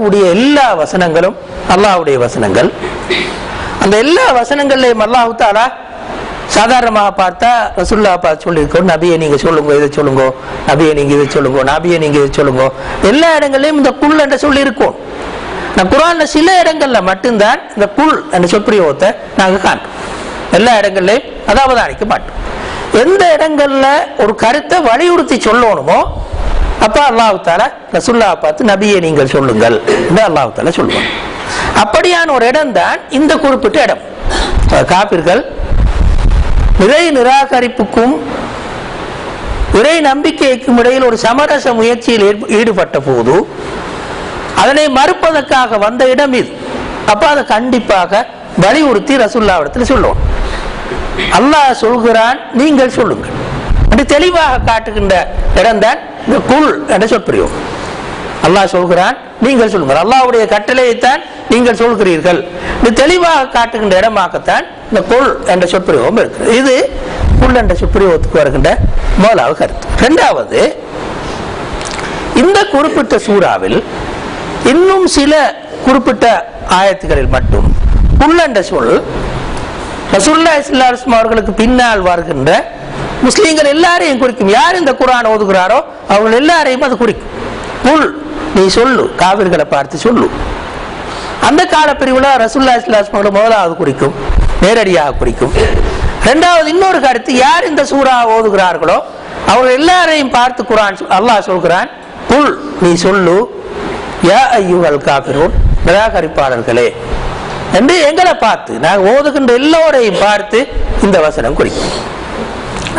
கூடிய எல்லா வசனங்களும் அல்லாஹுடைய வசனங்கள். அந்த எல்லா வசனங்கள்லையும் அல்லாஹு தாலா சாதாரணமாக பார்த்தா ரசுல்லா பார்த்து சொல்லியிருக்கோம் நபியை நீங்க சொல்லுங்க இதை சொல்லுங்க நபியை நீங்க இதை சொல்லுங்க நபியை நீங்க இதை சொல்லுங்க. எல்லா இடங்கள்லையும் இந்த குள் என்று சொல்லியிருக்கோம். நான் குரான்ல சில இடங்கள்ல மட்டும்தான் இந்த குள் என்ற சொற்பிரயோகத்தை நாங்க காண்றோம். எல்லா இடங்கள்லையும் அதை அவதானிக்க மாட்டோம். எந்த இடங்கள்ல ஒரு கருத்தை வலியுறுத்தி சொல்லணுமோ அப்ப அல்லாஹ் தாலா ரசுல்லா பார்த்து நபியை நீங்கள் சொல்லுங்கள் என்று அல்லாஹ் தாலா சொல்லுவாங்க அப்படியான ஒரு இடம் தான் இந்த குறிப்பிட்ட இடம். காப்பிர்கள் நிறை நிராகரிப்புக்கும் இறை நம்பிக்கைக்கும் இடையில் ஒரு சமரச முயற்சியில் ஈடுபட்ட போது அதனை மறுப்பதற்காக வந்த இடம் இது. அப்ப அதை கண்டிப்பாக வலியுறுத்தி ரசுல்லாவிடத்தில் சொல்லுவோம் அல்லாஹ் சொல்கிறான் நீங்கள் சொல்லுங்கள். என்று தெளிவாக காட்டுகின்ற இடம்தான் இந்த குல் என்ற சொற்பிரியோகம் அல்லாஹ் சொல்கிறான் நீங்கள் சொல்லுங்கள். அல்லாவுடைய கட்டளையைத்தான் நீங்கள் சொல்கிறீர்கள். இது தெளிவாக காட்டுகின்ற இடமாகத்தான் இந்த குல் என்ற சொற்பிரயோகம் இருக்கு இது குல் என்ற சொற்பிரயோகத்துக்கு வருகின்ற முதலாவது கருத்து. இரண்டாவது இந்த குறிப்பிட்ட சூறாவில் இன்னும் சில குறிப்பிட்ட ஆயத்துகளில் மட்டும் குல் என்ற சொல் ரசூல்லா இஸ்லாஸ்மா அவர்களுக்கு பின்னால் வருகின்ற முஸ்லீம்கள் எல்லாரையும் குறிக்கும். யார் இந்த குரான் ஓதுகிறாரோ அவங்க எல்லாரையும் அது குறிக்கும். புல் நீ சொல்லு. காவிர்களை பார்த்து சொல்லு. அந்த கால பிரிவுல ரசூல்லா இஸ்லாம் முதலாவது குறிக்கும். நேரடியாக குறிக்கும். இரண்டாவது இன்னொரு கருத்து யார் இந்த சூறா ஓதுகிறார்களோ அவங்க எல்லாரையும் பார்த்து குரான் அல்லாஹ் சொல்கிறான் புல் நீ சொல்லு. யா ஐயுகள் காபிரூன் நிராகரிப்பாளர்களே. என்று எங்களை பார்த்து நாங்கள் ஓதுகின்ற எல்லோரையும் பார்த்து இந்த வசனம் குறிக்கும்.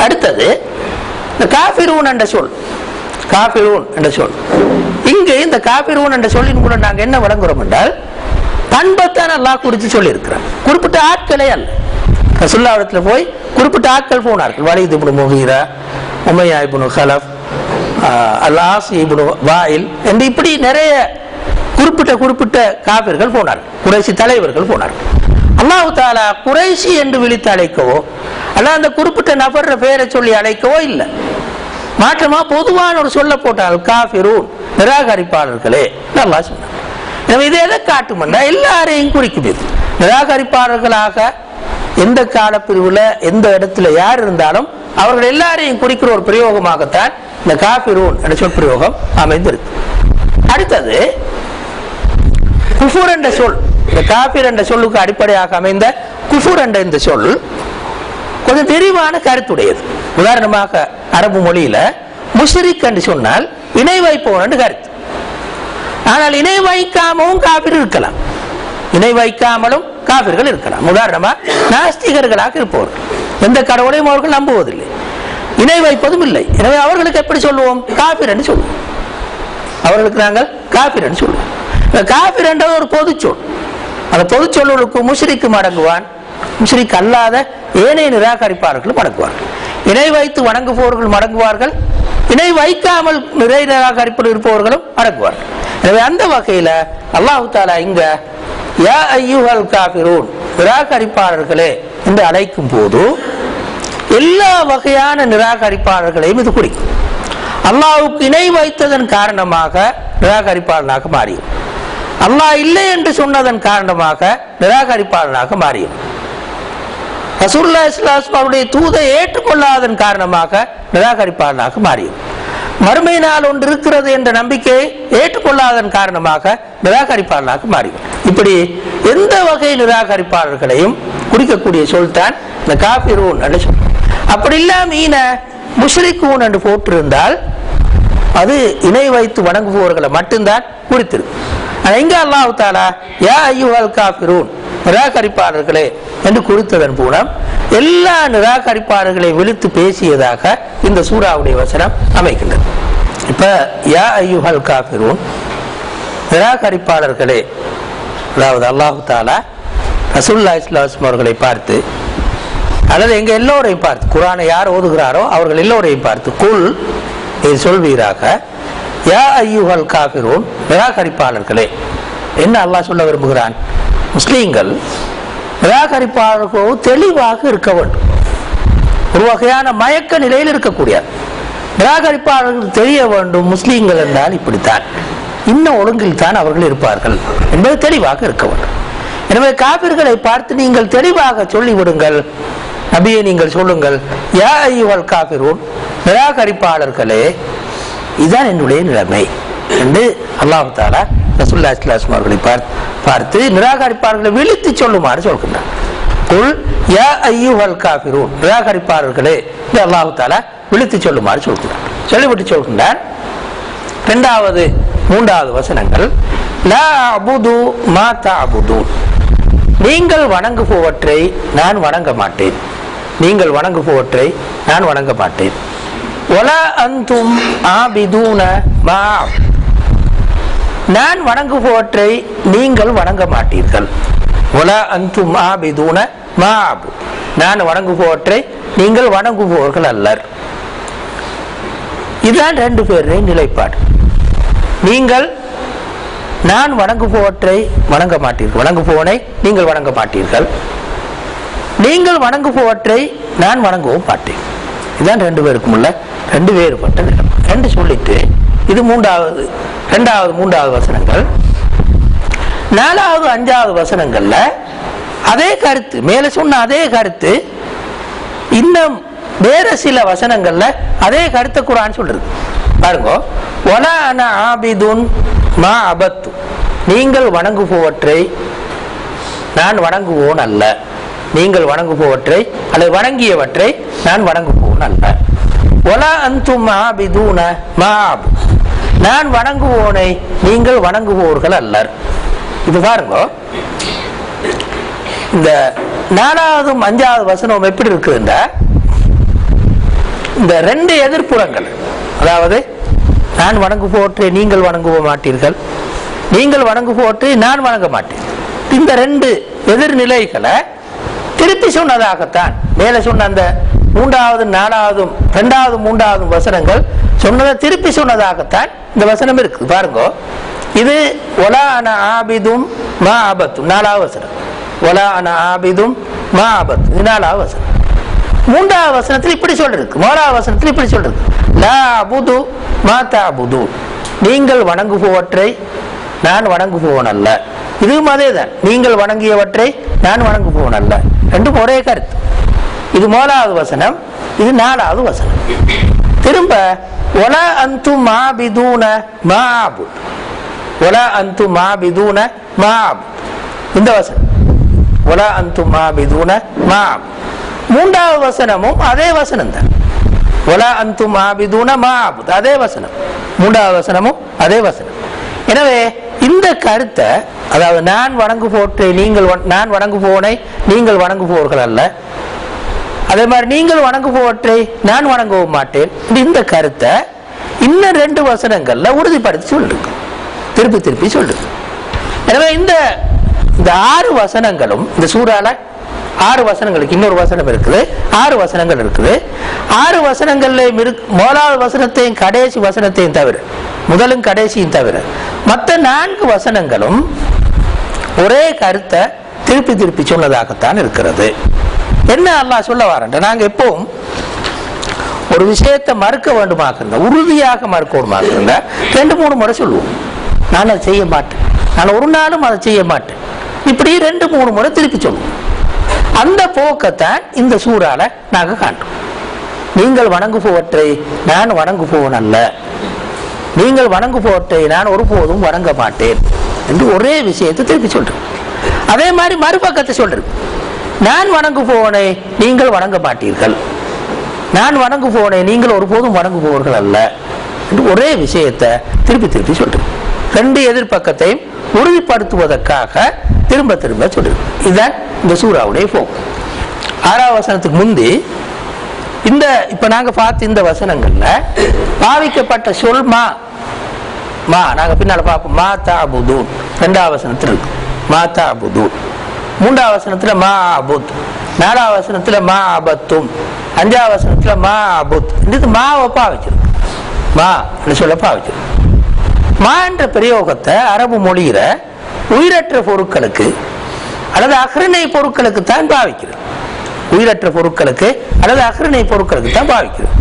அடுத்தது இந்த காபிரூன் என்ற சொல். காபிரூன் என்ற சொல். இங்கு இந்த காபிரூன் என்ற சொல்லின் மூலம் நாங்கள் என்ன வழங்குறோம் என்றால் பண்பத்தான் அல்லாஹ் குறித்து சொல்லியிருக்கிறான். குறிப்பிட்ட ஆட்களே அல்ல. ரசுல்லாவிடத்தில் போய் குறிப்பிட்ட ஆட்கள் போனார்கள். வலிது இப்படி முகீரா உமையா இபுனு ஹலப் அல்லாஸ் இபுனு வாயில் என்று இப்படி நிறைய குறிப்பிட்ட குறிப்பிட்ட காபிர்கள் போனார்கள். குறைசி தலைவர்கள் போனார்கள். அல்லாஹு தாலா குறைசி என்று விழித்து அழைக்கவோ அல்ல அந்த குறிப்பிட்ட நபர் பெயரை சொல்லி அழைக்கவோ இல்லை. மாற்றமா பொதுவான ஒரு சொல்ல போட்டால் காபிரூன் நிராகரிப்பாளர்களே. நல்லா சொன்னார் எனவே இதை எதை காட்டுமென்றா எல்லாரையும் குறிக்கும் இது. நிராகரிப்பாளர்களாக எந்த காலப்பிரிவில் எந்த இடத்துல யார் இருந்தாலும் அவர்கள் எல்லாரையும் குறிக்கிற ஒரு பிரயோகமாகத்தான் இந்த காபிரூன் என்ற சொல் பிரயோகம் அமைந்திருக்கு. அடுத்தது குஃபூர் என்ற சொல். இந்த காபீர் என்ற சொல்லுக்கு அடிப்படையாக அமைந்த குஃபுர் என்ற இந்த சொல் கொஞ்சம் விரிவான கருத்துடையது. உதாரணமாக அரபு மொழியில முஷரிக் என்று சொன்னால் இணை வைப்பவன் என்று கருத்து. ஆனால் இணை வைக்காமலும் காபிர் இருக்கலாம். இணை வைக்காமலும் காபிர்கள் இருக்கலாம். உதாரணமா நாஸ்திகர்களாக இருப்பவர்கள். எந்த கடவுளையும் அவர்கள் நம்புவதில்லை. இணை வைப்பதும் இல்லை. எனவே அவர்களுக்கு எப்படி சொல்லுவோம்? காபிர் என்று சொல்லுவோம். அவர்களுக்கு நாங்கள் காபிர் என்று சொல்லுவோம். இந்த காபிர் என்றது ஒரு பொதுச்சொல் அந்த பொதுச்சொல்லுக்கு முஷ்ரிக்கு மடங்குவான். முஷ்ரிக் அல்லாத ஏனைய நிராகரிப்பாளர்கள் மடங்குவார்கள் இணை வைத்து வணங்குபவர்கள் மடங்குவார்கள். இணை வைக்காமல் நிறை நிராகரிப்பில் இருப்பவர்களும் அடங்குவார்கள் எனவே அந்த வகையில அல்லாஹு தாலா இங்க யா ஐயுஹல் காபிரூன் நிராகரிப்பாளர்களே என்று அழைக்கும் போது எல்லா வகையான நிராகரிப்பாளர்களையும் இது குறிக்கும். அல்லாவுக்கு இணை வைத்ததன் காரணமாக நிராகரிப்பாளனாக மாறியும் அல்லாஹ் இல்லை என்று சொன்னதன் காரணமாக நிராகரிப்பாளனாக மாறியும் ரசூல்லா இஸ்லாஸ்மாவுடைய தூதை ஏற்றுக்கொள்ளாதன் காரணமாக நிராகரிப்பாளனாக மாறியும் மறுமை நாள் ஒன்று இருக்கிறது என்ற நம்பிக்கையை ஏற்றுக்கொள்ளாதன் காரணமாக நிராகரிப்பாளனாக மாறியும் இப்படி எந்த வகை நிராகரிப்பாளர்களையும் குறிக்கக்கூடிய சொல்தான் இந்த காபிரூன் என்று சொல் அப்படி இல்லாம ஈன முஷ்ரிக்கூன் என்று போட்டிருந்தால் அது இணை வைத்து வணங்குபவர்களை மட்டும்தான் குறித்திருக்கு எங்க இங்க அல்லாஹ் தாலா யா ஐயுஹல் காபிரூன் நிராகரிப்பாளர்களே என்று குறித்ததன் மூலம் எல்லா நிராகரிப்பாளர்களையும் விழுத்து பேசியதாக இந்த சூறாவுடைய வசனம் அமைக்கின்றது. இப்ப யா ஐயுஹல் காபிரூன் நிராகரிப்பாளர்களே அதாவது அல்லாஹு தாலா ரசூல்லா இஸ்லாம் அவர்களை பார்த்து அல்லது எங்க எல்லோரையும் பார்த்து குரானை யார் ஓதுகிறாரோ அவர்கள் எல்லோரையும் பார்த்து குல் இது சொல்வீராக யா காபிரூன் நிராகரிப்பாளர்களே என்ன அல்லாஹ் சொல்ல விரும்புகிறான்? முஸ்லீம்கள் நிராகரிப்பாளர்களோ தெளிவாக இருக்க வேண்டும். ஒரு வகையான மயக்க நிலையில் இருக்கக்கூடிய நிராகரிப்பாளர்கள் தெரிய வேண்டும். முஸ்லீம்கள் என்றால் இப்படித்தான். இன்னும் ஒழுங்கில் தான் அவர்கள் இருப்பார்கள் என்பது தெளிவாக இருக்க வேண்டும். எனவே காபிர்களை பார்த்து நீங்கள் தெளிவாக சொல்லிவிடுங்கள். நபியை நீங்கள் சொல்லுங்கள் யா ஐயுவல் காபிரூன் நிராகரிப்பாளர்களே இதுதான் என்னுடைய நிலைமை என்று அல்லாஹு தாலா ரசுல்லா இஸ்லாஸ்லாம் அவர்களை பார்த்து பார்த்து நிராகரிப்பாளர்களை விழித்து சொல்லுமாறு சொல்கின்றார். குல் யா ஐயுவல் காபிரூன் நிராகரிப்பாளர்களே என்று அல்லாஹு தாலா விழித்து சொல்லுமாறு சொல்கிறார் சொல்லிவிட்டு சொல்கின்றார். இரண்டாவது மூன்றாவது வசனங்கள் லா அபுது மாதா அபுது நீங்கள் வணங்குபவற்றை நான் வணங்க மாட்டேன். நீங்கள் வணங்குபவற்றை நான் வணங்க மாட்டேன். அந்தும் ஆபிதூன மா நான் வணங்குபவற்றை நீங்கள் வணங்க மாட்டீர்கள். ஒலா அந்தும் ஆபிதூன மா நான் வணங்குபவற்றை நீங்கள் வணங்குபவர்கள் அல்லர். இதுதான் ரெண்டு பேருடைய நிலைப்பாடு. நீங்கள் நான் வணங்குபவற்றை வணங்க மாட்டீர்கள். வணங்குபவனை நீங்கள் வணங்க மாட்டீர்கள். நீங்கள் வணங்குபவற்றை நான் வணங்கவும் மாட்டேன் இதுதான் ரெண்டு பேருக்கும் உள்ள ரெண்டு வேறுபட்ட நிலம் ரெண்டு சொல்லிட்டு இது மூன்றாவது ரெண்டாவது மூன்றாவது வசனங்கள். நாலாவது அஞ்சாவது வசனங்கள்ல அதே கருத்து மேல சொன்ன அதே கருத்து இன்னும் வேற சில வசனங்கள்ல அதே கருத்தை குரான் சொல்றது. பாருங்க ஒலா அன ஆபிதுன் மா அபத்து. நீங்கள் வணங்குபவற்றை நான் வணங்குவோன் அல்ல. நீங்கள் வணங்குபவற்றை அல்லது வணங்கியவற்றை நான் வணங்குவோன் அல்ல. ஒலா அந்தும் ஆபிதூன மா நான் வணங்குவோனை நீங்கள் வணங்குவோர்கள் அல்லர். இது பாருங்க. இந்த நாலாவது அஞ்சாவது வசனம் எப்படி இருக்குதுன்னா இந்த? ரெண்டு எதிர்ப்புறங்கள். அதாவது நான் வணங்கு வணங்குபவற்றை நீங்கள் வணங்குவ மாட்டீர்கள். நீங்கள் வணங்குபவற்றை நான் வணங்க மாட்டேன். இந்த ரெண்டு எதிர்நிலைகளை திருப்பி சொன்னதாகத்தான். மேலே சொன்ன அந்த மூன்றாவது நாலாவதும் ரெண்டாவது மூன்றாவது வசனங்கள் சொன்னதை திருப்பி சொன்னதாகத்தான் இந்த வசனம் இருக்கு பாருங்க. இது ஒலா அன ஆபிதும் மா ஆபத்தும் நாலாவது வசனம். ஒலா அன ஆபிதும் மா ஆபத்து இது நாலாவது வசனம். மூன்றாவது வசனத்தில் இப்படி சொல்றது மூணாவது வசனத்தில் இப்படி சொல்றது லா அபுது மா தஅபுது நீங்கள் வணங்குபவற்றை நான் வணங்குபவன் அல்ல இதுவும் அதேதான் நீங்கள் வணங்கியவற்றை நான் வணங்குபவன் அல்ல ரெண்டும் ஒரே கருத்து. இது மூலாவது வசனம் இது நாலாவது வசனம். திரும்ப ஒல அந்து மாபிதூன மாபு ஒல அந்து மாபிதூன மாபு இந்த வசனம் ஒல அந்து மாபிதூன மாபு மூன்றாவது வசனமும் அதே வசனம் தான் ஒல அந்து மாபிதூன மாபு அதே வசனம். மூன்றாவது வசனமும் அதே வசனம். எனவே இந்த கருத்தை அதாவது நான் வணங்கு போட்டு நீங்கள் நான் வணங்கு போனை நீங்கள் வணங்குபவர்கள் அல்ல. அதே மாதிரி நீங்கள் வணங்குபவற்றை நான் வணங்கவும் மாட்டேன். இந்த கருத்தை இன்னும் ரெண்டு வசனங்கள்ல உறுதிப்படுத்தி சொல்லுங்க. திருப்பி திருப்பி சொல்லுங்க. எனவே இந்த இந்த ஆறு வசனங்களும் இந்த சூறால ஆறு வசனங்களுக்கு இன்னொரு வசனம் இருக்குது. ஆறு வசனங்கள் இருக்குது. ஆறு வசனங்கள்ல இருக்கு முதலாவது வசனத்தையும் கடைசி வசனத்தையும் தவிர முதலும் கடைசியும் தவிர மற்ற நான்கு வசனங்களும் ஒரே கருத்தை திருப்பி திருப்பி சொன்னதாகத்தான் இருக்கிறது. என்ன அல்லா சொல்ல வரேன் நாங்க எப்பவும் ஒரு விஷயத்தை மறுக்க வேண்டுமாக இருந்தா உறுதியாக மறுக்க வேண்டுமாக இருந்தா ரெண்டு மூணு முறை சொல்லுவோம். நான் அதை செய்ய மாட்டேன். நான் ஒரு நாளும் அதை செய்ய மாட்டேன். இப்படி ரெண்டு மூணு முறை திருப்பி சொல்லுவோம். அந்த போக்கத்தான் இந்த சூறால நாங்க காட்டுறோம் நீங்கள் வணங்குபவற்றை நான் வணங்குபவன் அல்ல. நீங்கள் வணங்குபவற்றை நான் ஒருபோதும் வணங்க மாட்டேன் என்று ஒரே விஷயத்தை திருப்பி சொல்றேன் அதே மாதிரி மறுபக்கத்தை சொல்றேன் நான் வணங்குபவனை நீங்கள் வணங்க மாட்டீர்கள். நான் வணங்குபவனை நீங்கள் ஒருபோதும் வணங்குபவர்கள் அல்ல என்று ஒரே விஷயத்தை திருப்பி திருப்பி சொல்றேன் ரெண்டு எதிர்ப்பக்கத்தையும் உறுதிப்படுத்துவதற்காக திரும்ப திரும்ப சொல்றேன் இதுதான் இந்த சூறாவுடைய போக்கு. ஆறாவது வசனத்துக்கு முந்தி இந்த இப்ப நாங்க பார்த்த இந்த வசனங்கள்ல பாவிக்கப்பட்ட சொல் மா. மா நாங்க பின்னால பார்ப்போம். மா தாபுதூன் ரெண்டாவது வசனத்துல இருக்கு. மா தாபுதூன் மூன்றாவது வசனத்துல மா அபுத். நாலாவது வசனத்துல மா அபத்தும். அஞ்சாவது வசனத்துல மா அபுத். இது மாவை பாவிச்சிருக்கு மா சொல்ல பாவிச்சிருக்கு மா என்ற பிரயோகத்தை அரபு மொழியில உயிரற்ற பொருட்களுக்கு அல்லது அக்ரணை பொருட்களுக்கு தான் பாவிக்கிறது. உயிரற்ற பொருட்களுக்கு அல்லது அக்ரணை பொருட்களுக்கு தான் பாவிக்கிறது.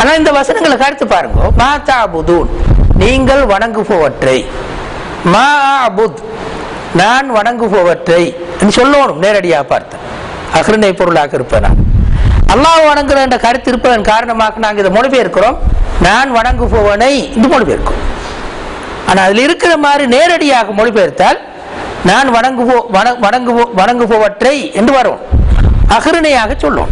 ஆனா இந்த வசனங்களை கருத்து பாருங்க. மாதா புதூன் நீங்கள் வணங்குபவற்றை. மா புத் நான் வணங்குபவற்றை. என்று சொல்லணும் நேரடியாக பார்த்தேன் அகருணை பொருளாக இருப்பேன் அல்லாஹ் வணங்குற என்ற கருத்து இருப்பதன் காரணமாக நாங்கள் இதை மொழிபெயர்க்கிறோம். நான் வணங்குபவனை இது மொழிபெயர்க்கிறோம் ஆனால் அதில் இருக்கிற மாதிரி நேரடியாக மொழிபெயர்த்தால் நான் வணங்குவோ வண- வணங்குவோ வணங்குபவற்றை என்று வரும். அகருணையாக சொல்லும்.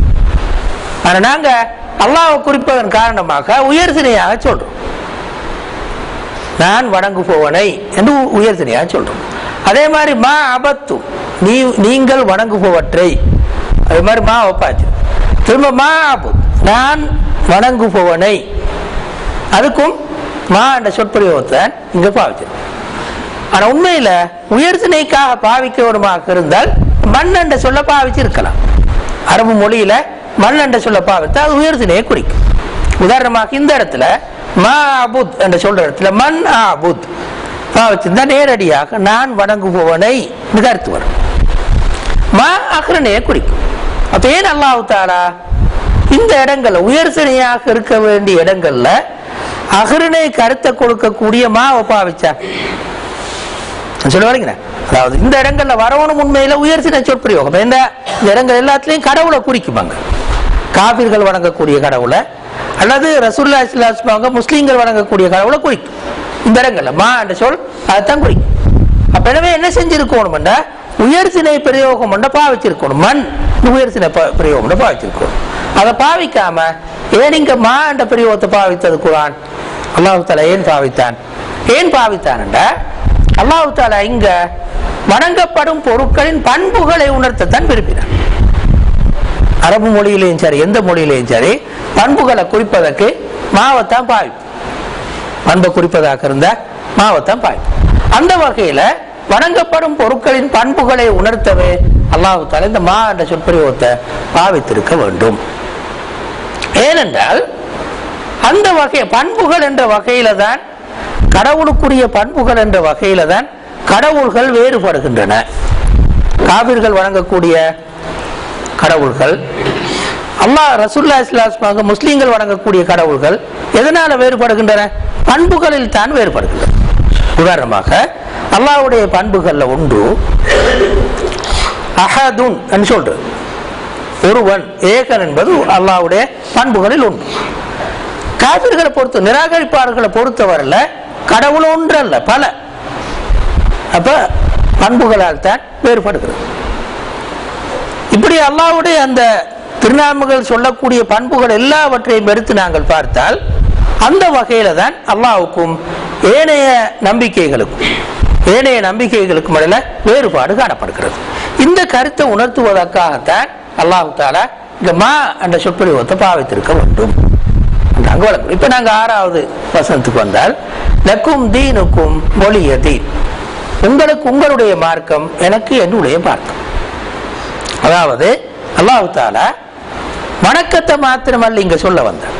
ஆனால் நாங்க அல்லாவை குறிப்பதன் காரணமாக உயர்சினையாக சொல்றோம். நான் வணங்குபவனை என்று உயர்சினையாக சொல்றோம். அதே மாதிரி மா அபத்து நீ நீங்கள் வணங்குபவற்றை. அதே மாதிரி மா ஒப்பாச்சு. திரும்ப மா அபு நான் வணங்குபவனை. அதுக்கும் மா என்ற சொற்பிரயோகத்தை இங்க பாவிச்சு ஆனா உண்மையில உயர்திணைக்காக பாவிக்கணுமாக இருந்தால் மண் என்ற சொல்ல பாவிச்சிருக்கலாம். அரபு மொழியில மண் என்ற சொல்ல பாவித்தா அது உயர்தினையை குறிக்கும். உதாரணமாக இந்த இடத்துல மா அபுத் என்று சொல்ற இடத்துல மண் ஆபுத் பாவிச்சிருந்தா நேரடியாக நான் வணங்குபவனை என்று கருத்து வரும். மா அக்ரணையை குறிக்கும். அப்ப ஏன் அல்லாஹு தாரா இந்த இடங்கள்ல உயர்திணையாக இருக்க வேண்டிய இடங்கள்ல அகருணை கருத்தை கொடுக்கக்கூடிய மாவை பாவிச்சா சொல்ல வரீங்க. அதாவது இந்த இடங்கள்ல வரவணும் உண்மையில உயர்த்தின சொற்பிரயோகம் இந்த இந்த இடங்கள் எல்லாத்துலயும் கடவுளை குறிக்குமாங்க. காபிர்கள் வணங்கக்கூடிய கடவுளை அல்லது ரசூல்லா இஸ்லாஸ்மாங்க முஸ்லீம்கள் வணங்கக்கூடிய கடவுளை குறிக்கும். இந்த இடங்கள்ல. மா என்ற சொல் அதைத்தான் குறிக்கும். அப்ப எனவே என்ன செஞ்சிருக்கணும்னா உயர்சினை பிரயோகம் பண்ண பாவிச்சிருக்கணும். மண். உயர்சினை ப- பிரயோகம் பண்ண பாவிச்சிருக்கணும். அதை பாவிக்காம ஏன் இங்க மா என்ற பிரயோகத்தை பாவித்தது குரான்? அல்லாஹு தலா ஏன் பாவித்தான்? ஏன் பாவித்தான்டா அல்லாஹு தாலா இங்க வணங்கப்படும் பொருட்களின் பண்புகளை உணர்த்தத்தான் விரும்பினார். அரபு மொழியிலையும் சரி எந்த மொழியிலையும் சரி பண்புகளை குறிப்பதற்கு மாவத்தான் பாவிப்பு. பண்பை குறிப்பதாக இருந்த மாவத்தான் பாவிப்பு. அந்த வகையில வணங்கப்படும் பொருட்களின் பண்புகளை உணர்த்தவே அல்லாஹு தாலா இந்த மா என்ற சொற்பிரயோகத்தை பாவித்திருக்க வேண்டும். ஏனென்றால் அந்த வகை பண்புகள் என்ற வகையில தான் கடவுளுக்குரிய பண்புகள் என்ற வகையில தான் கடவுள்கள் வேறுபடுகின்றன. காவிர்கள் வணங்கக்கூடிய கடவுள்கள் அல்லாஹ் ரசூல்லா இஸ்லாஸ்மாக முஸ்லீம்கள் வணங்கக்கூடிய கடவுள்கள் எதனால வேறுபடுகின்றன? பண்புகளில் தான் வேறுபடுகின்றன. உதாரணமாக அல்லாவுடைய பண்புகள்ல ஒன்று அஹதுன் என்று சொல்றது. ஒருவன் ஏகன் என்பது அல்லாவுடைய பண்புகளில் ஒன்று. காவிர்களை பொறுத்து நிராகரிப்பாளர்களை பொறுத்தவரையில் கடவுள் ஒன்று அல்ல பல. அப்ப பண்புகளால் தான் வேறுபடுகிறது. இப்படி அல்லாஹ்வுடைய அந்த திருநாமங்கள் சொல்லக்கூடிய பண்புகள் எல்லாவற்றையும் எடுத்து நாங்கள் பார்த்தால் அந்த வகையில தான் அல்லாவுக்கும் ஏனைய நம்பிக்கைகளுக்கும் ஏனைய நம்பிக்கைகளுக்கும் இடையில வேறுபாடு காணப்படுகிறது. இந்த கருத்தை உணர்த்துவதற்காகத்தான் அல்லாஹ் தாலா இந்த மா என்ற சொற்பொழிவத்தை பாவித்திருக்க வேண்டும். என்று வளர்க்கணும் இப்ப நாங்க ஆறாவது வசனத்துக்கு வந்தால் லக்கும் தீனுக்கும் மொழிய தீன். உங்களுக்கு உங்களுடைய மார்க்கம் எனக்கு என்னுடைய மார்க்கம். அதாவது அல்லாஹ் வணக்கத்தை மாத்திரமல்ல இங்க சொல்ல வந்தார்.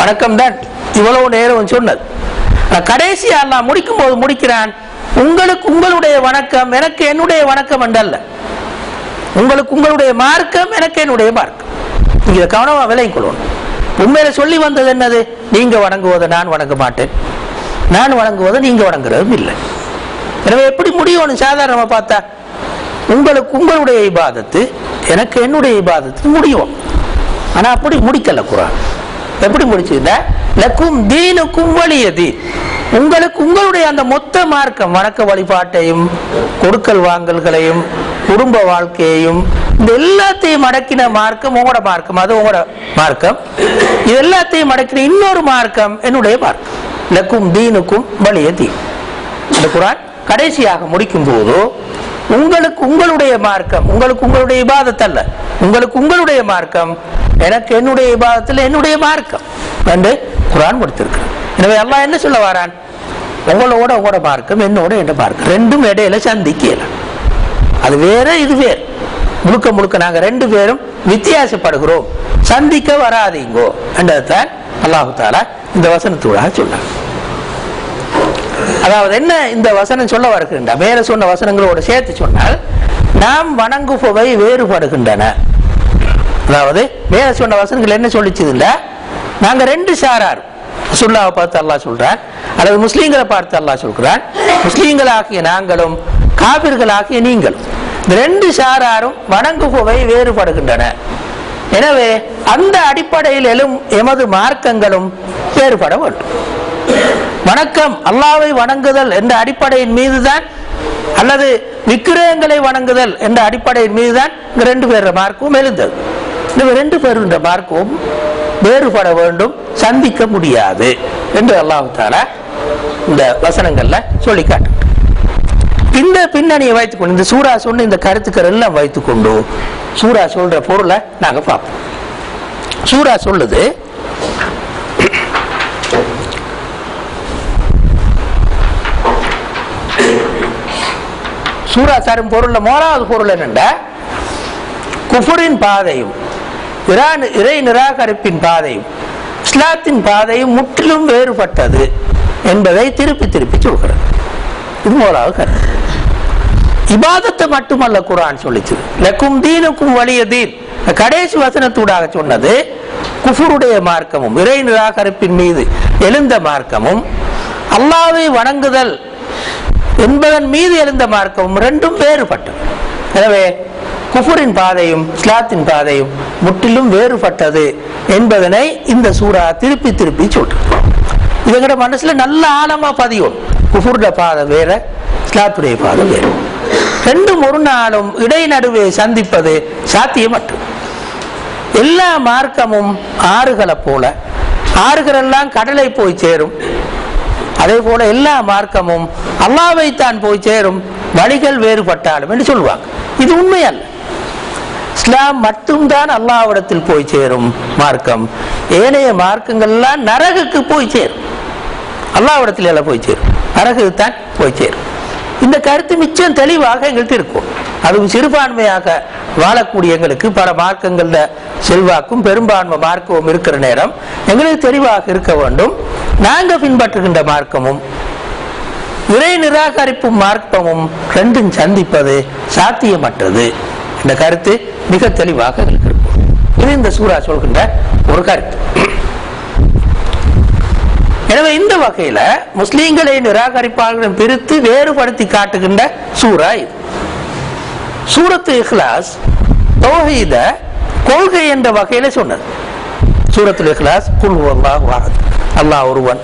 வணக்கம் தான் இவ்வளவு நேரம் சொன்னது. கடைசியா எல்லாம் முடிக்கும் போது முடிக்கிறான் உங்களுக்கு உங்களுடைய வணக்கம் எனக்கு என்னுடைய வணக்கம் என்றல்ல. உங்களுக்கு உங்களுடைய மார்க்கம் எனக்கு என்னுடைய மார்க்கம். நீங்க கவனமா விலையும் கொள்ளணும் உண்மையில சொல்லி வந்தது என்னது? நீங்க வணங்குவதை நான் வணங்க மாட்டேன். நான் வணங்குவதை நீங்க வணங்குறதும் இல்லை. எனவே எப்படி முடியும் சாதாரணமா பார்த்தா உங்களுக்கு உங்களுடைய இபாதத்து எனக்கு என்னுடைய இபாதத்து முடியும். ஆனா அப்படி முடிக்கல குரான். எப்படி முடிச்சிருந்தா லக்கும் தீனுக்கும் வழியது உங்களுக்கு உங்களுடைய அந்த மொத்த மார்க்கம் வணக்க வழிபாட்டையும் கொடுக்கல் வாங்கல்களையும் குடும்ப வாழ்க்கையையும் இந்த எல்லாத்தையும் அடக்கின மார்க்கம் உங்களோட மார்க்கம். அது உங்களோட மார்க்கம். இது எல்லாத்தையும் அடக்கின இன்னொரு மார்க்கம் என்னுடைய மார்க்கம். லக்கும் தீனுக்கும் வலிய தீன். இந்த குரான் கடைசியாக முடிக்கும் போது உங்களுக்கு உங்களுடைய மார்க்கம் உங்களுக்கு உங்களுடைய விவாதத்தல்ல அல்ல உங்களுக்கு உங்களுடைய மார்க்கம் எனக்கு என்னுடைய விவாதத்தில் என்னுடைய மார்க்கம் என்று குரான் முடித்திருக்கிறான் எனவே எல்லாம் என்ன சொல்ல வரான்? உங்களோட உங்களோட மார்க்கம் என்னோட என்ன மார்க்கம். ரெண்டும் இடையில சந்திக்கலாம் அது வேற இது வேறு முழுக்க முழுக்க நாங்க ரெண்டு பேரும் வித்தியாசப்படுகிறோம். சந்திக்க வராதீங்கோ என்றதான் அல்லாஹு தாலா இந்த வசனத்தூடாக சொன்னார். அதாவது என்ன இந்த வசனம் சொல்ல வருகின்ற மேல சொன்ன வசனங்களோட சேர்த்து சொன்னால் நாம் வணங்குபவை வேறுபடுகின்றன. அதாவது வேற சொன்ன வசனங்கள் என்ன சொல்லிச்சுதுல நாங்க ரெண்டு சாரார். சுல்லாவை பார்த்து அல்லா சொல்றார் அல்லது முஸ்லீம்களை பார்த்து அல்லா சொல்கிறான். முஸ்லீம்களாகிய நாங்களும் காபிர்களாகிய நீங்கள். இந்த ரெண்டு சாராரும் வணங்குபவை வேறுபடுகின்றன. எனவே அந்த அடிப்படையில் எழும் எமது மார்க்கங்களும் வேறுபட வேண்டும். வணக்கம் அல்லாவை வணங்குதல் என்ற அடிப்படையின் மீதுதான் அல்லது விக்கிரகங்களை வணங்குதல் என்ற அடிப்படையின் மீதுதான் இந்த ரெண்டு பேர் மார்க்கும் எழுந்தது. இந்த ரெண்டு பேருன்ற மார்க்கும் வேறுபட வேண்டும் சந்திக்க முடியாது என்று அல்லாஹால இந்த வசனங்கள்ல சொல்லி காட்டு இந்த பின்னணியை வைத்துக்கொண்டு இந்த சூரா சொன்ன இந்த கருத்துக்கள் எல்லாம் வைத்துக்கொண்டு சூரா சொல்ற பொருளை நாங்க பார்ப்போம். சூரா சொல்லுது சூரா தரும் பொருள்ல மூணாவது பொருள் என்னண்டா குஃபரின் பாதையும் இறை நிராகரிப்பின் பாதையும் இஸ்லாத்தின் பாதையும் முற்றிலும் வேறுபட்டது என்பதை திருப்பி திருப்பி சொல்கிறது. இது கருத்து இபாதத்தை மட்டுமல்ல குரான் சொல்லிச்சு. லக்கும் தீனுக்கும் வலிய தீன். கடைசி வசனத்தூடாக சொன்னது குஃபுருடைய மார்க்கமும் இறை நிராகரிப்பின் மீது எழுந்த மார்க்கமும் அல்லாவை வணங்குதல் என்பதன் மீது எழுந்த மார்க்கமும் ரெண்டும் வேறுபட்டது. எனவே குஃபுரின் பாதையும் இஸ்லாத்தின் பாதையும் முற்றிலும் வேறுபட்டது என்பதனை இந்த சூறா திருப்பி திருப்பி சொல்றது மனசுல நல்ல ஆழமா பதியும். குஃபுருட பாதை வேற இஸ்லாத்துடைய பாதை வேற. ரெண்டும் ஒரு நாளும் இடைநடுவே சந்திப்பது சாத்தியமற்று. எல்லா மார்க்கமும் ஆறுகளை போல ஆறுகளெல்லாம் கடலை போய் சேரும். அதே போல எல்லா மார்க்கமும் அல்லாவை தான் போய் சேரும். வழிகள் வேறுபட்டாலும் என்று சொல்லுவாங்க. இது உண்மை அல்ல இஸ்லாம் மட்டும்தான் அல்லாவிடத்தில் போய் சேரும் மார்க்கம். ஏனைய மார்க்கங்கள்லாம் நரகுக்கு போய் சேரும். அல்லாவிடத்தில் எல்லாம் போய் சேரும். நரகு தான் போய் சேரும். இந்த கருத்து மிச்சம் தெளிவாக எங்கள்கிட்ட இருக்கும். அதுவும் சிறுபான்மையாக வாழக்கூடிய எங்களுக்கு பல மார்க்கங்கள்ல செல்வாக்கும் பெரும்பான்மை மார்க்கமும் இருக்கிற நேரம் எங்களுக்கு தெளிவாக இருக்க வேண்டும். நாங்கள் பின்பற்றுகின்ற மார்க்கமும் இறை நிராகரிப்பு மார்க்கமும் ரெண்டும் சந்திப்பது சாத்தியமற்றது. இந்த கருத்து மிக தெளிவாக எங்களுக்கு இருக்கும். இது இந்த சூறா சொல்கின்ற ஒரு கருத்து. எனவே இந்த வகையில முஸ்லீம்களை நிராகரிப்பாளர்கள் பிரித்து வேறுபடுத்தி காட்டுகின்ற சூறா இது. சூரத்து இஹ்லாஸ் தௌஹீத கொள்கை என்ற வகையில சொன்னது. சூரத்துல் இஹ்லாஸ் குல் அல்லாஹ் அல்லாஹ் ஒருவன்.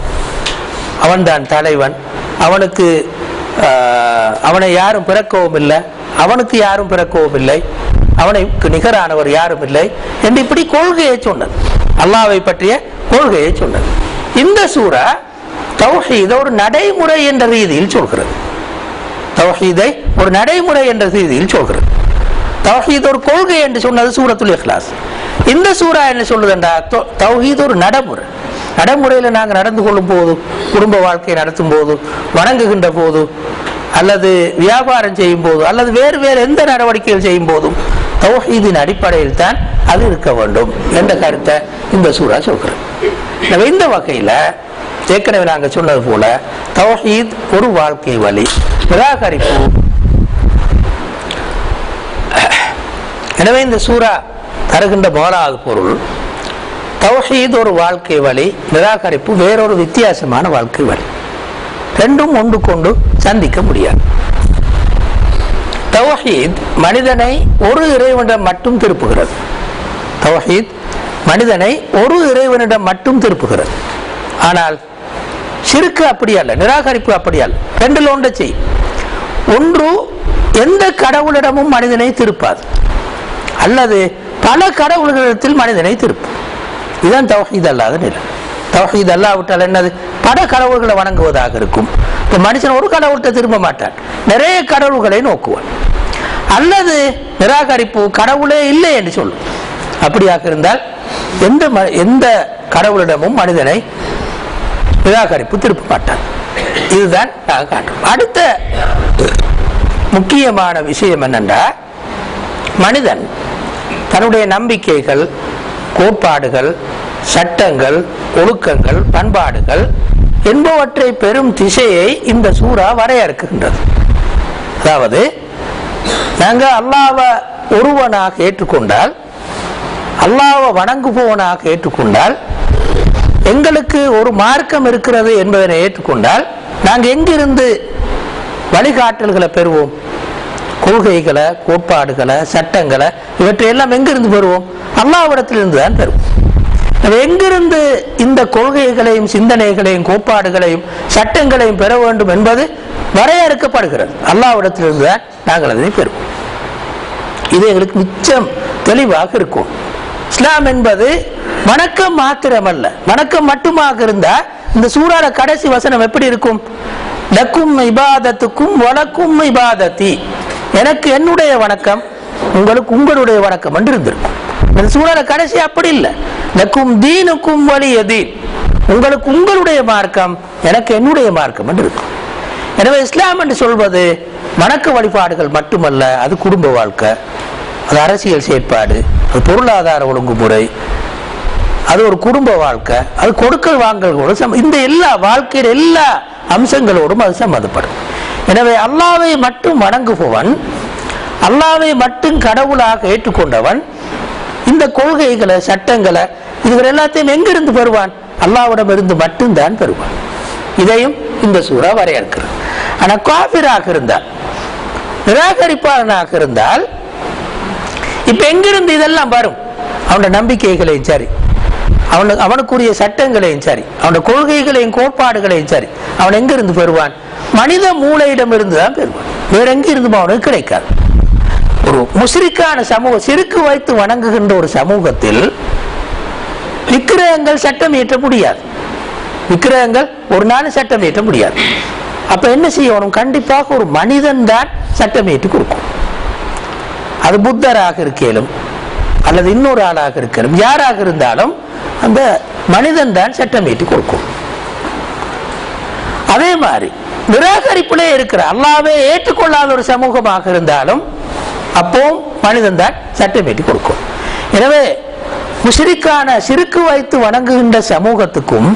அவன்தான் தலைவன். அவனுக்கு அவனை யாரும் பிறக்கவும் இல்லை. அவனுக்கு யாரும் பிறக்கவும் இல்லை. அவனுக்கு நிகரானவர் யாரும் இல்லை என்று இப்படி கொள்கையை சொன்னது. அல்லாவை பற்றிய கொள்கையை சொன்னது. இந்த சூரா தௌஹீத ஒரு நடைமுறை என்ற ரீதியில் சொல்கிறது. தௌஹீதை ஒரு நடைமுறை என்ற ரீதியில் சொல்கிறது. தௌஹீத் ஒரு கொள்கை என்று சொன்னது சூரத்துல் இஹ்லாஸ். இந்த சூரா என்ன சொல்லுதுண்டா தௌஹீத் ஒரு நடைமுறை. நடைமுறையில் நாங்கள் நடந்து கொள்ளும் போது குடும்ப வாழ்க்கையை நடத்தும் போது வணங்குகின்ற போது அல்லது வியாபாரம் செய்யும் போது அல்லது வேறு வேறு எந்த நடவடிக்கைகள் செய்யும் போதும் தௌஹீதின் அடிப்படையில் தான் அது இருக்க வேண்டும் என்ற கருத்தை இந்த சூறா சொல்கிறது. எனவே இந்த வகையில் ஏற்கனவே நாங்கள் சொன்னது போல தௌஹீத் ஒரு வாழ்க்கை வழி. நிராகரிப்பு. எனவே இந்த சூரா தருகின்ற முதலாவது பொருள் தௌஹீத் ஒரு வாழ்க்கை வழி நிராகரிப்பு வேறொரு வித்தியாசமான வாழ்க்கை வழி. ரெண்டும் ஒன்று கொண்டு சந்திக்க முடியாது. தௌஹீத் மனிதனை ஒரு இறைவனிடம் மட்டும் திருப்புகிறது. தௌஹீத் மனிதனை ஒரு இறைவனிடம் மட்டும் திருப்புகிறது. ஆனால் சிறுக்கு அப்படி அல்ல நிராகரிப்பு அப்படி அல்ல. ரெண்டில் ஒன்றை செய். ஒன்று எந்த கடவுளிடமும் மனிதனை திருப்பாது. அல்லது பல கடவுள்களிடத்தில் மனிதனை திருப்பும் இதுதான் தவஹீத் அல்லாத நிலை. தவஹீத் அல்லாவிட்டால் என்னது? பல கடவுள்களை வணங்குவதாக இருக்கும். இந்த மனுஷன் ஒரு கடவுள்கிட்ட திரும்ப மாட்டான். நிறைய கடவுள்களை நோக்குவான். அல்லது நிராகரிப்பு கடவுளே இல்லை என்று சொல்லும். அப்படியாக இருந்தால் எந்த ம- எந்த கடவுளிடமும் மனிதனை நிராகரிப்பு திருப்ப மாட்டார். இதுதான் நாங்கள் காட்டுறோம். அடுத்த முக்கியமான விஷயம் என்னென்றால் மனிதன் தன்னுடைய நம்பிக்கைகள் கோட்பாடுகள் சட்டங்கள் ஒழுக்கங்கள் பண்பாடுகள் என்பவற்றை பெறும் திசையை இந்த சூறா வரையறுக்கின்றது. அதாவது நாங்க அல்லாவை ஒருவனாக ஏற்றுக்கொண்டால் அல்லாவை வணங்குபவனாக ஏற்றுக்கொண்டால் எங்களுக்கு ஒரு மார்க்கம் இருக்கிறது என்பதனை ஏற்றுக்கொண்டால் நாங்கள் எங்கிருந்து வழிகாட்டல்களை பெறுவோம்? கொள்கைகளை கோட்பாடுகளை சட்டங்களை இவற்றையெல்லாம் எங்கிருந்து பெறுவோம்? அல்லாவிடத்திலிருந்து தான் பெறுவோம். எங்கிருந்து இந்த கொள்கைகளையும் சிந்தனைகளையும் கோட்பாடுகளையும் சட்டங்களையும் பெற வேண்டும் என்பது வரையறுக்கப்படுகிறது. அல்லாவிடத்திலிருந்து தான் நாங்கள் அதனை பெறுவோம். இது எங்களுக்கு மிச்சம் தெளிவாக இருக்கும். இஸ்லாம் என்பது வணக்கம் மாத்திரமல்ல. வணக்கம் மட்டுமாக இருந்தா இந்த சூறால கடைசி வசனம் எப்படி இருக்கும்? லக்கும் இபாதத்துக்கும் வழக்கும் இபாதத்தி. எனக்கு என்னுடைய வணக்கம் உங்களுக்கு உங்களுடைய வணக்கம் என்று இருந்திருக்கும். இந்த சூழல கடைசி அப்படி இல்லை. லக்கும் தீனுக்கும் வலிய தீன். உங்களுக்கு உங்களுடைய மார்க்கம் எனக்கு என்னுடைய மார்க்கம் என்று இருக்கும். எனவே இஸ்லாம் என்று சொல்வது வணக்க வழிபாடுகள் மட்டுமல்ல அது குடும்ப வாழ்க்கை அது அரசியல் செயற்பாடு அது பொருளாதார ஒழுங்குமுறை அது ஒரு குடும்ப வாழ்க்கை அது கொடுக்கல் வாங்கல்களோடு சம இந்த எல்லா வாழ்க்கையில் எல்லா அம்சங்களோடும் அது சம்மந்தப்படும். எனவே அல்லாவை மட்டும் வணங்குபவன் அல்லாவை மட்டும் கடவுளாக ஏற்றுக்கொண்டவன் இந்த கொள்கைகளை சட்டங்களை இதுகள் எல்லாத்தையும் எங்கிருந்து பெறுவான்? அல்லாவிடம் இருந்து மட்டும்தான் பெறுவான். இதையும் இந்த சூறா வரையறுக்கிறது. ஆனால் காபிராக இருந்தால் நிராகரிப்பாளனாக இருந்தால் இப்ப எங்கிருந்து இதெல்லாம் வரும்? அவனோட நம்பிக்கைகளையும் சரி. அவனுக்கு அவனுக்குரிய சட்டங்களையும் சரி. அவனோட கொள்கைகளையும் கோட்பாடுகளையும் சரி. அவன் எங்கிருந்து பெறுவான்? மனித மூளையிடம் இருந்து தான் பெறுவான். வேற எங்கிருந்தும் அவனுக்கு கிடைக்காது. ஒரு முசிறிக்கான சமூகம் சிறுக்கு வைத்து வணங்குகின்ற ஒரு சமூகத்தில் விக்கிரகங்கள் சட்டம் இயற்ற முடியாது. விக்கிரகங்கள் ஒரு நாள் சட்டம் இயற்ற முடியாது. அப்ப என்ன செய்யணும் கண்டிப்பாக ஒரு மனிதன் தான் சட்டம் ஏற்று கொடுக்கும். அது புத்தராக இருக்கலும் அல்லது இன்னொரு ஆளாக இருக்கலும் யாராக இருந்தாலும் அந்த மனிதன் தான் சட்டம் ஏற்றி கொடுக்கும். அதே மாதிரி நிராகரிப்பிலே இருக்கிற அல்லாவே ஏற்றுக்கொள்ளாத ஒரு சமூகமாக இருந்தாலும் அப்போ மனிதன் தான் சட்டம் ஏற்றி கொடுக்கும். எனவே முஷிரிக்கான சிறுக்கு வைத்து வணங்குகின்ற சமூகத்துக்கும்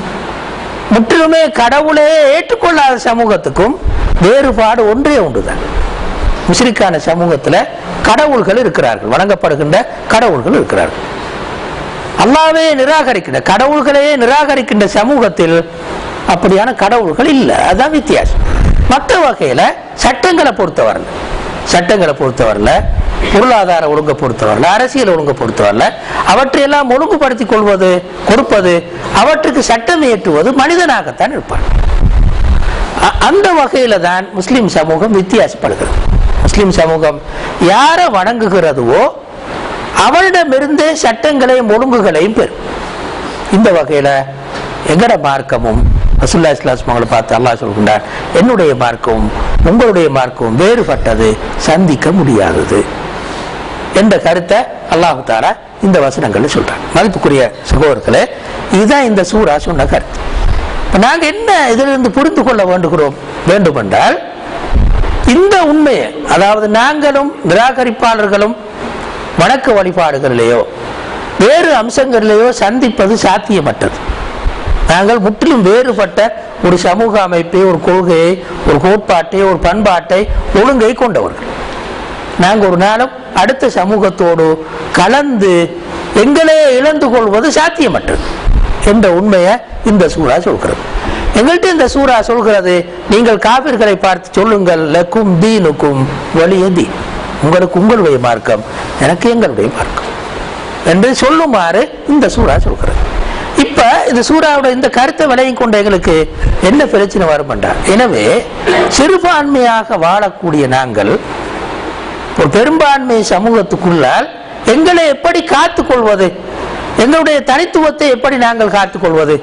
முற்றிலுமே கடவுளே ஏற்றுக்கொள்ளாத சமூகத்துக்கும் வேறுபாடு ஒன்றே உண்டுதான் முஷிரிக்கான சமூகத்துல கடவுள்கள் இருக்கிறார்கள். வணங்கப்படுகின்ற கடவுள்கள் இருக்கிறார்கள். அல்லாவே நிராகரிக்கின்ற கடவுள்களையே நிராகரிக்கின்ற சமூகத்தில் அப்படியான கடவுள்கள் இல்லை. அதுதான் வித்தியாசம். மற்ற வகையில சட்டங்களை பொறுத்தவரல சட்டங்களை பொறுத்தவரையில பொருளாதார ஒழுங்கை பொறுத்தவரையில அரசியல் ஒழுங்கை பொறுத்தவரையில அவற்றையெல்லாம் ஒழுங்குபடுத்திக் கொள்வது கொடுப்பது அவற்றுக்கு சட்டம் இயற்றுவது மனிதனாகத்தான் இருப்பான். அ- அந்த வகையில தான் முஸ்லிம் சமூகம் வித்தியாசப்படுகிறது. முஸ்லிம் சமூகம் யாரை வணங்குகிறதுவோ அவளிடமிருந்தே சட்டங்களையும் ஒழுங்குகளையும் பெறும். இந்த வகையில எங்கட மார்க்கமும் ரசுல்லா இஸ்லாஸ் மகளை பார்த்து அல்லாஹ் சொல்கின்றார் என்னுடைய மார்க்கமும் உங்களுடைய மார்க்கமும் வேறுபட்டது சந்திக்க முடியாதது என்ற கருத்தை அல்லாஹு தாரா இந்த வசனங்கள்ல சொல்றான். மதிப்புக்குரிய சகோதரர்களே இதுதான் இந்த சூரா சொன்ன கருத்து. நாங்கள் என்ன இதிலிருந்து புரிந்து கொள்ள வேண்டுகிறோம்? வேண்டுமென்றால் இந்த உண்மையை அதாவது நாங்களும் நிராகரிப்பாளர்களும் வணக்க வழிபாடுகளிலேயோ வேறு அம்சங்களிலேயோ சந்திப்பது சாத்தியமற்றது. நாங்கள் முற்றிலும் வேறுபட்ட ஒரு சமூக அமைப்பை ஒரு கொள்கையை ஒரு கோட்பாட்டை ஒரு பண்பாட்டை ஒழுங்கை கொண்டவர்கள். நாங்கள் ஒரு நாளும் அடுத்த சமூகத்தோடு கலந்து எங்களே இழந்து கொள்வது சாத்தியமற்றது என்ற உண்மையை இந்த சூழா சொல்கிறது. எங்கள்கிட்ட இந்த சூறா சொல்கிறது நீங்கள் காவிர்களை பார்த்து சொல்லுங்கள் லக்கும் தீனுக்கும் வலியதி உங்களுக்கு உங்களுடைய மார்க்கம் எனக்கு எங்களுடைய மார்க்கம். என்று சொல்லுமாறு இந்த சூறா சொல்கிறது. இப்ப இந்த சூறாவோட இந்த கருத்தை விளையும் கொண்ட எங்களுக்கு என்ன பிரச்சனை வரும் என்றார் எனவே சிறுபான்மையாக வாழக்கூடிய நாங்கள் ஒரு பெரும்பான்மை சமூகத்துக்குள்ளால் எங்களை எப்படி காத்துக் கொள்வது எங்களுடைய தனித்துவத்தை எப்படி நாங்கள் காத்துக் கொள்வது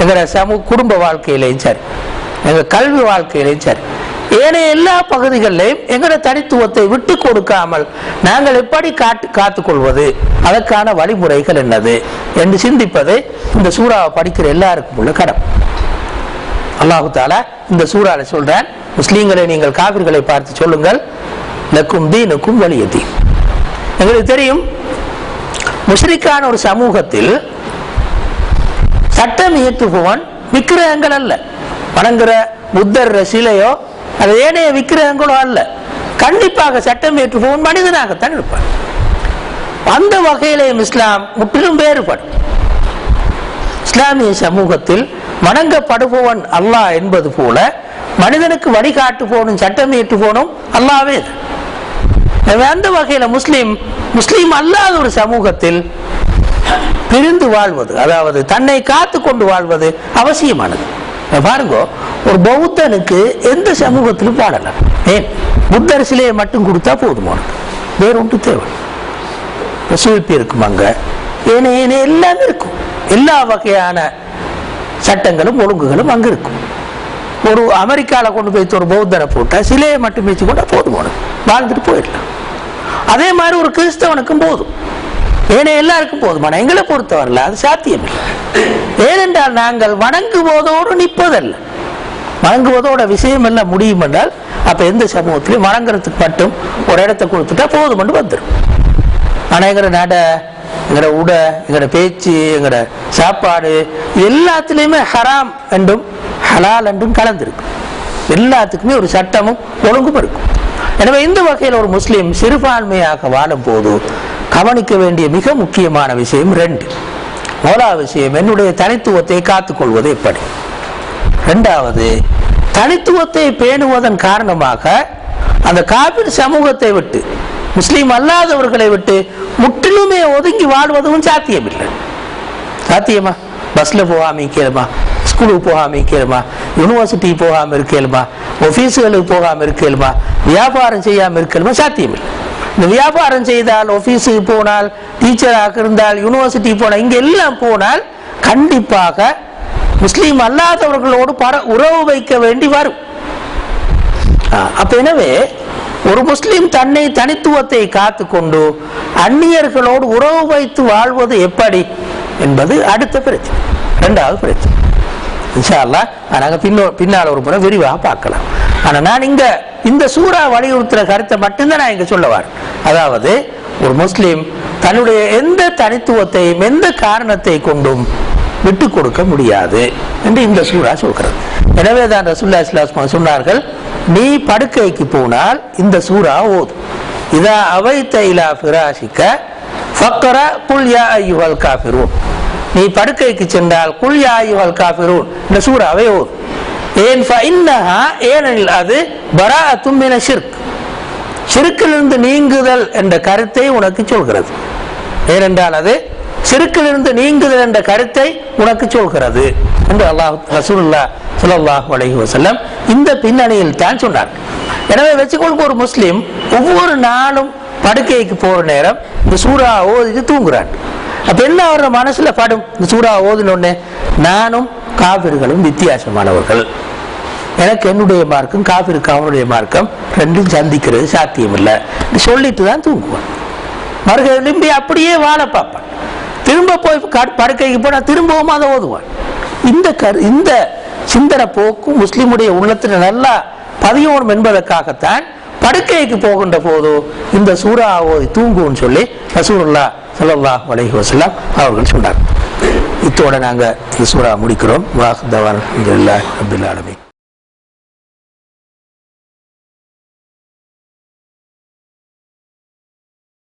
எங்களோட சமூக குடும்ப வாழ்க்கையிலையும் சரி எங்க கல்வி வாழ்க்கையிலையும் சரி ஏனைய எல்லா பகுதிகளிலையும் எங்களுடைய தனித்துவத்தை விட்டு கொடுக்காமல் நாங்கள் எப்படி காட்டு காத்துக்கொள்வது அதற்கான வழிமுறைகள் என்னது என்று சிந்திப்பது இந்த சூறாவை படிக்கிற எல்லாருக்கும் உள்ள கடம். அல்லாஹு தாலா இந்த சூறாவை சொல்றேன் முஸ்லீம்களை நீங்கள் காவிர்களை பார்த்து சொல்லுங்கள் லக்கும் தீனுக்கும் வலிய தீன் எங்களுக்கு தெரியும் முஸ்லிக்கான ஒரு சமூகத்தில் சட்டம் இயற்றுபவன் விக்கிரகங்கள் அல்ல. வணங்குற புத்தர் சிலையோ அது ஏனைய விக்கிரகங்களோ அல்ல. கண்டிப்பாக சட்டம் ஏற்றுபவன் மனிதனாகத்தான் இருப்பான். அந்த வகையிலேயும் இஸ்லாம் முற்றிலும் வேறுபடும். இஸ்லாமிய சமூகத்தில் வணங்கப்படுபவன் அல்லாஹ் என்பது போல மனிதனுக்கு வழிகாட்டு போனும் சட்டம் ஏற்று போனும் அல்லாவே அந்த வகையில முஸ்லீம் முஸ்லீம் அல்லாத ஒரு சமூகத்தில் பிரிந்து வாழ்வது அதாவது தன்னை காத்து கொண்டு வாழ்வது அவசியமானது. பாருங்க ஒரு பௌத்தனுக்கு எந்த சமூகத்திலும் வாழலாம் ஏன்? புத்தர் சிலையை மட்டும் கொடுத்தா போதுமானது வேற ஒன்று தேவை சிவப்பி இருக்கும் அங்க. ஏனே ஏனே எல்லாமே இருக்கும். எல்லா வகையான சட்டங்களும் ஒழுங்குகளும் அங்க இருக்கும். ஒரு அமெரிக்கால கொண்டு போய் ஒரு பௌத்தரை போட்டால் சிலையை மட்டும் வச்சு கொண்டா போதுமானது வாழ்ந்துட்டு போயிடலாம். அதே மாதிரி ஒரு கிறிஸ்தவனுக்கும் போதும். ஏனே எல்லாருக்கும் போதுமான. எங்களை பொறுத்தவரையில் அது சாத்தியமில்லை ஏனென்றால் நாங்கள் வணங்குவதோடு நிற்பதல்ல. வணங்குவதோட விஷயம் எல்லாம் முடியும் என்றால் அப்ப எந்த சமூகத்திலையும் வணங்குறதுக்கு மட்டும் ஒரு இடத்தை கொடுத்துட்டா போதும் என்று வந்துடும் ஆனா எங்கட நட எங்கட உடை எங்கட பேச்சு எங்கட சாப்பாடு எல்லாத்துலேயுமே ஹராம் என்றும் ஹலால் என்றும் கலந்திருக்கு எல்லாத்துக்குமே ஒரு சட்டமும் ஒழுங்கும் இருக்கும். எனவே இந்த வகையில் ஒரு முஸ்லீம் சிறுபான்மையாக வாழும் போது கவனிக்க வேண்டிய மிக முக்கியமான விஷயம் ரெண்டு. முதலாவது விஷயம். என்னுடைய தனித்துவத்தை காத்துக்கொள்வது எப்படி? ரெண்டாவது தனித்துவத்தை பேணுவதன் காரணமாக அந்த காபிர் சமூகத்தை விட்டு முஸ்லீம் அல்லாதவர்களை விட்டு முற்றிலுமே ஒதுங்கி வாழ்வதும் சாத்தியமில்லை. சாத்தியமா? பஸ்ல போகாம இருக்கலுமா ஸ்கூலுக்கு போகாம இருக்கலுமா யூனிவர்சிட்டி போகாம இருக்கலுமா? ஆபீஸுகளுக்கு போகாம இருக்கலுமா? வியாபாரம் செய்யாம இருக்கலுமா? சாத்தியமில்லை. இந்த வியாபாரம் செய்தால் ஆபீஸுக்கு போனால் டீச்சராக இருந்தால் யூனிவர்சிட்டி போனால் இங்கே எல்லாம் போனால் கண்டிப்பாக முஸ்லீம் அல்லாதவர்களோடு பர உறவு வைக்க வேண்டி வரும். அப்ப எனவே ஒரு முஸ்லீம் தன்னை தனித்துவத்தை காத்துக்கொண்டு அந்நியர்களோடு உறவு வைத்து வாழ்வது எப்படி என்பது அடுத்த பிரச்சனை. இரண்டாவது பிரச்சனை. இன்ஷா நாங்க பின்னோ பின்னால் ஒரு முறை விரிவாக பார்க்கலாம். ஆனா நான் இங்க இந்த சூறா வலியுறுத்துற கருத்தை மட்டும்தான் நான் இங்க சொல்லுவார். அதாவது ஒரு முஸ்லீம் தன்னுடைய எந்த தனித்துவத்தையும் எந்த காரணத்தை கொண்டும் விட்டு கொடுக்க முடியாது என்று இந்த சூறா சொல்கிறது. எனவே தான் ரசுல்லா இஸ்லாம் சொன்னார்கள் நீ படுக்கைக்கு போனால் இந்த சூறா ஓதும். இதா அவைத்த இலா ஃபிராஷிக்க ஃபக்கர குல்யா யா காஃபிரூன். நீ படுக்கைக்கு சென்றால் குல்யா யா காஃபிரூன். இந்த சூறாவை ஓதும். ஏன்? ஏனெனில் அது பராஅத்தும் மின ஷிர்க். சிறுக்கிலிருந்து நீங்குதல் என்ற கருத்தை உனக்கு சொல்கிறது. ஏனென்றால் அது சிறுக்கிலிருந்து நீங்குதல் என்ற கருத்தை உனக்கு சொல்கிறது என்று அல்லாஹ் ரசூல்லா சுல்லாஹ் அலஹி வசல்லம் இந்த பின்னணியில் தான் சொன்னார். எனவே வச்சுக்கொள்க ஒரு முஸ்லீம் ஒவ்வொரு நாளும் படுக்கைக்கு போகிற நேரம் இந்த சூறா ஓதிட்டு தூங்குறான். அப்ப என்ன அவரோட மனசுல படும்? இந்த சூறா ஓதினோடனே நானும் காவிர்களும் வித்தியாசமானவர்கள். எனக்கு என்னுடைய மார்க்கம் காபிருக்கு அவனுடைய மார்க்கம் ரெண்டும் சந்திக்கிறது சாத்தியம் இல்லை சொல்லிட்டு தான் தூங்குவான். மறுக எழும்பி அப்படியே வாழ பார்ப்பான். திரும்ப போய் படுக்கைக்கு போனா திரும்பவும் அதை ஓதுவான். இந்த கரு இந்த சிந்தனை போக்கும் முஸ்லிமுடைய உள்ளத்தில் நல்லா பதியோணும் என்பதற்காகத்தான் படுக்கைக்கு போகின்ற போது இந்த சூறா தூங்குவோம்னு சொல்லி ரசூல்லா ஸல்லல்லாஹு வலைஹி வசலாம் அவர்கள் சொன்னார் இத்தோட நாங்க இந்த சூறா முடிக்கிறோம். வாஹ் தவான் அப்துல்லா அப்துல்